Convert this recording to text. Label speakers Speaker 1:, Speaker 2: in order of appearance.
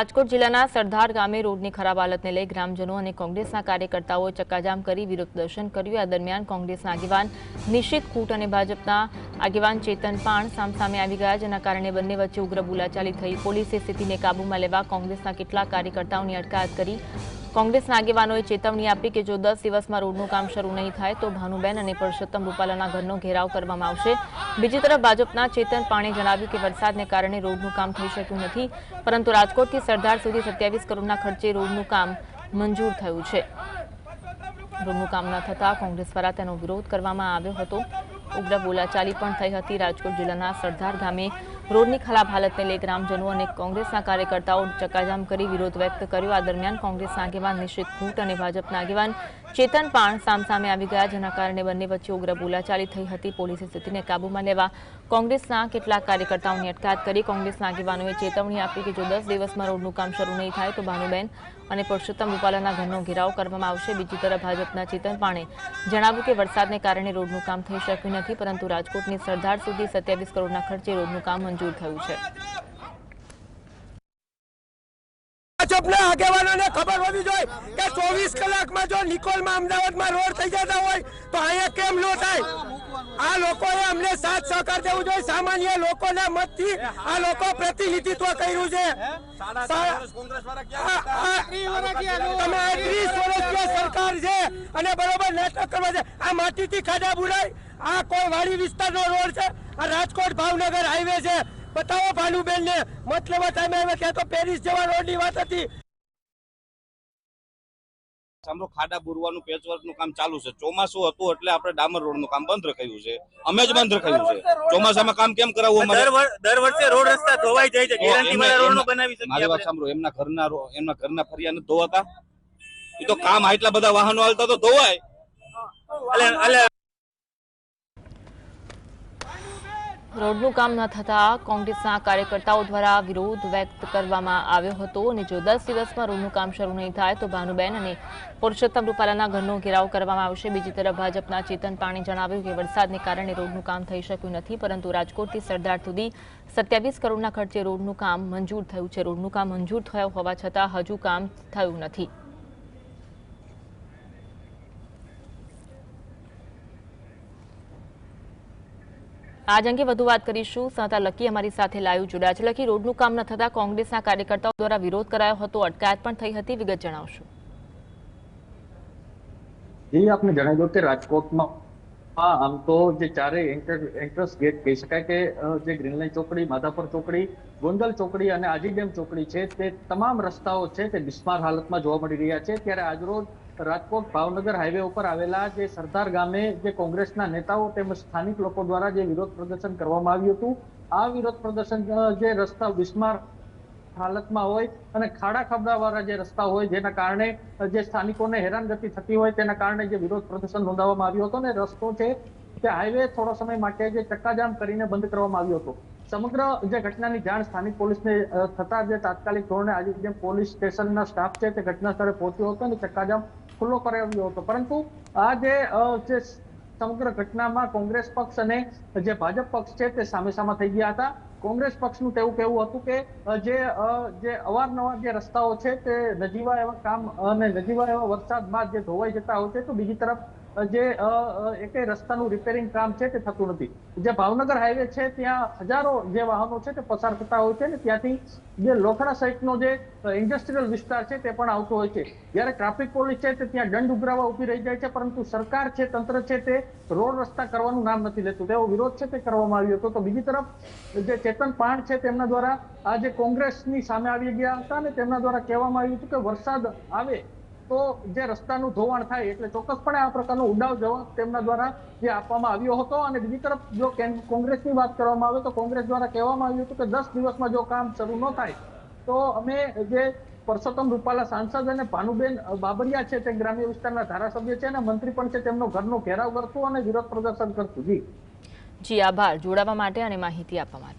Speaker 1: રાજકોટ જિલ્લાના સરદાર ગામે રોડની ખરાબ હાલતને લઈ ગ્રામજનો અને કોંગ્રેસના કાર્યકર્તાઓએ ચક્કાજામ કરી વિરોધ પ્રદર્શન કર્યું. આ દરમિયાન કોંગ્રેસના આગેવાન નિશિત કૂટ અને ભાજપના આગેવાન ચેતન પાણ સામસામે આવી ગયા જેના કારણે બંને વચ્ચે ઉગ્ર બોલાચાલી થઈ. પોલીસે સ્થિતિને કાબૂમાં લેવા કોંગ્રેસના કેટલાક કાર્યકર્તાઓની અટકાયત કરી. કોંગ્રેસના આગેવાનોએ ચેતવણી આપી કે જો દસ દિવસમાં રોડનું કામ શરૂ નહીં થાય તો ભાનુબેન અને પરસોત્તમ રૂપાલાના ઘરનો ઘેરાવ કરવામાં આવશે. બીજી તરફ ભાજપના ચેતન પાણે જણાવ્યું કે વરસાદને કારણે રોડનું કામ થઈ શક્યું નથી, પરંતુ રાજકોટથી સરદાર સુધી સત્યાવીસ કરોડના ખર્ચે રોડનું કામ મંજૂર થયું છે. રોડનું કામ ન થતાં કોંગ્રેસ દ્વારા તેનો વિરોધ કરવામાં આવ્યો હતો. ઉગ્ર બોલાચાલી પણ થઈ હતી રાજકોટ જિલ્લાના સરદાર ગામે. રોડની ખરાબ હાલતને લઈ ગ્રામજનો અને કોંગ્રેસના કાર્યકર્તાઓ ચક્કાજામ કરી વિરોધ વ્યક્ત કર્યો. આ દરમિયાન કોંગ્રેસના આગેવાન નિશ્ચિત ભૂટ અને ભાજપના આગેવાન ચેતન પાણ સામસામે આવી ગયા, જેના કારણે બંને વચ્ચે ઉગ્ર બોલાચાલી થઈ હતી. પોલીસે સ્થિતિને કાબૂમાં લેવા કોંગ્રેસના કેટલાક કાર્યકર્તાઓની અટકાયત કરી. કોંગ્રેસના આગેવાનોએ ચેતવણી આપી કે જો દસ દિવસમાં રોડનું કામ શરૂ નહીં થાય તો ભાનુબેન અને પુરુષોત્તમ રૂપાલાના ઘરનો ઘેરાવ કરવામાં આવશે. બીજી તરફ ભાજપના ચેતન પાણે જણાવ્યું કે વરસાદને કારણે રોડનું કામ થઈ શક્યું નથી, પરંતુ રાજકોટની સરદાર સુધી સત્યાવીસ કરોડના ખર્ચે રોડનું કામ મંજૂર થયું છે.
Speaker 2: ભાજપના આગેવાનોને ખબર હોવી જોઈએ કે ચોવીસ કલાકમાં જો નિકોલમાં અમદાવાદમાં રોડ થઈ જતા હોય તો અહીંયા કેમ ન થાય? આ લોકોએ અમને સાથ સહકાર દેવું જોઈએ. સામાન્ય લોકોના મતથી આ લોકો પ્રતિનિધિત્વ કર્યું છે. તમે ત્રીસ વર્ષીય સરકાર છે અને બરોબર નાટક કરવા છે. આ માટીથી ખાડા બુરાય આ કોઈ વાડી વિસ્તારનો રોડ છે. આ રાજકોટ ભાવનગર હાઈવે છે. બતાવો ભાનુબેન ને મતલબ ટાઈમે તો પેરિસ જવા રોડની વાત હતી.
Speaker 3: સાંભળો ખાડા બુરવાનું પેચવર્કનું કામ ચાલુ છે. ચોમાસું હતું એટલે આપણે ડામર રોડનું કામ બંધ રખાયું છે. અમે જ બંધ રખાયું છે. ચોમાસામાં કામ કેમ કરાવવું અમારે?
Speaker 4: દર વર- દર વર્ષે રોડ રસ્તા ધોવાઈ જાય છે. ગેરંટી વાળા રોડ બનાવી શકીએ
Speaker 3: મારી વાત. સાંભળો એમના ઘરના એમના ઘરના ફરિયા નથી ધોવાતા. એ તો કામ આટલા બધા વાહનો હાલતા તો ધોવાય
Speaker 4: એટલે- એટલે
Speaker 1: રોડનું કામ ન થતાં કોંગ્રેસના કાર્યકર્તાઓ દ્વારા વિરોધ વ્યક્ત કરવામાં આવ્યો હતો અને જો દસ દિવસમાં રોડનું કામ શરૂ નહીં થાય તો ભાનુબેન અને પુરુષોત્તમ રૂપાલાના ઘરનો ઘેરાવ કરવામાં આવશે. બીજી તરફ ભાજપના ચેતન પાણી જણાવ્યું કે વરસાદને કારણે રોડનું કામ થઈ શક્યું નથી, પરંતુ રાજકોટથી સરદાર સુધી સત્યાવીસ કરોડના ખર્ચે રોડનું કામ મંજૂર થયું છે. રોડનું કામ મંજૂર થયું હોવા છતાં હજુ કામ થયું નથી. આજ અંગે વધુ વાત કરીશું. સંતા લકી અમારી સાથે લાઈવ જોડાયા છે. લકી, રોડનું કામ ન થતા કોંગ્રેસના કાર્યકર્તાઓ દ્વારા વિરોધ કરાયો હતો. અટકાયત પણ થઈ હતી. વિગત જણાવશો.
Speaker 5: આપને જણાવી દઉં કે રાજકોટમાં આમ તો જે ચારે એન્ટ્રન્સ ગેટ કહી શકાય કે જે ગ્રીનલાઇન ચોકડી, માધાપર ચોકડી, ગોંડલ ચોકડી અને આજી ડેમ ચોકડી છે તે તમામ રસ્તાઓ છે તે બિસ્માર હાલતમાં જોવા મળી રહ્યા છે. ત્યારે આજરોજ રાજકોટ ભાવનગર હાઈવે ઉપર આવેલા જે સરદાર ગામે જે કોંગ્રેસના નેતાઓ તેમજ સ્થાનિક લોકો દ્વારા જે વિરોધ પ્રદર્શન કરવામાં આવ્યું હતું, આ વિરોધ પ્રદર્શન જે રસ્તા વિસ્માર હાલતમાં હોય અને ખાડા ખબડાવાળા જે રસ્તા હોય જેના કારણે જે સ્થાનિકોને હેરાનગતિ થતી હોય તેના કારણે જે વિરોધ પ્રદર્શન નોંધાવવામાં આવ્યો હતો ને રસ્તો છે તે હાઈવે થોડો સમય માટે જે ચક્કાજામ કરીને બંધ કરવામાં આવ્યો હતો. સમગ્ર જે ઘટનાની જાણ સ્થાનિક પોલીસને થતા જે તાત્કાલિક ધોરણે આજે જેમ પોલીસ સ્ટેશનના સ્ટાફ છે તે ઘટના સ્થળે પહોંચ્યો હતો અને ચક્કાજામ ખુલ્લો કરાવ્યો હતો. પરંતુ આ જે સમગ્ર ઘટનામાં કોંગ્રેસ પક્ષ અને જે ભાજપ પક્ષ છે તે સામે સામા થઈ ગયા હતા. કોંગ્રેસ પક્ષનું તેવું કહેવું હતું કે જે જે અવારનવાર જે રસ્તાઓ છે તે નજીવા એવા કામ અને નજીવા એવા વરસાદ બાદ જે ધોવાઈ જતા હોય છે, તો બીજી તરફ જે અ, રસ્તાનું રિપેરિંગ કામ છે તે થતું નથી. જે ભાવનગર હાઈવે છે ત્યાં હજારો જે વાહનો છે તે પસાર થતા હોય છે ને ત્યાંથી જે લોખડા સહિતનો જે ઇન્ડસ્ટ્રીયલ વિસ્તાર છે તે પણ આવતો હોય છે. જ્યારે ટ્રાફિક પોલીસ છે તે ત્યાં દંડ ઉઘરાવા ઊભી રહી જાય છે પરંતુ સરકાર છે તંત્ર છે તે રોડ રસ્તા કરવાનું નામ નથી લેતું. તેવો વિરોધ છે તે કરવામાં આવ્યો હતો. તો બીજી તરફ જે ચેતન પાણ છે તેમના દ્વારા આ જે કોંગ્રેસની સામે આવી ગયા હતા અને તેમના દ્વારા કહેવામાં આવ્યું હતું કે વરસાદ આવે તો જે રસ્તાનું ધોવાણ થાય એટલે ચોક્કસપણે આ પ્રકારનો ઉડાવ જવાબ તેમના દ્વારા જે આપવામાં આવ્યો હતો અને બીજી તરફ જો કોંગ્રેસની વાત કરવામાં આવે તો કોંગ્રેસ દ્વારા કહેવામાં આવ્યું હતું કે દસ દિવસમાં જો કામ શરૂ ન થાય, તો અમે જે પરસોત્તમ રૂપાલા સાંસદ અને ભાનુબેન બાબરિયા છે તે ગ્રામ્ય વિસ્તારના ધારાસભ્ય છે અને મંત્રી પણ છે તેમનો ઘરનો ઘેરાવ કરતું અને વિરોધ પ્રદર્શન કરતું જી.
Speaker 1: જી, આભાર. જોડાવા માટે અને માહિતી આપવા માટે.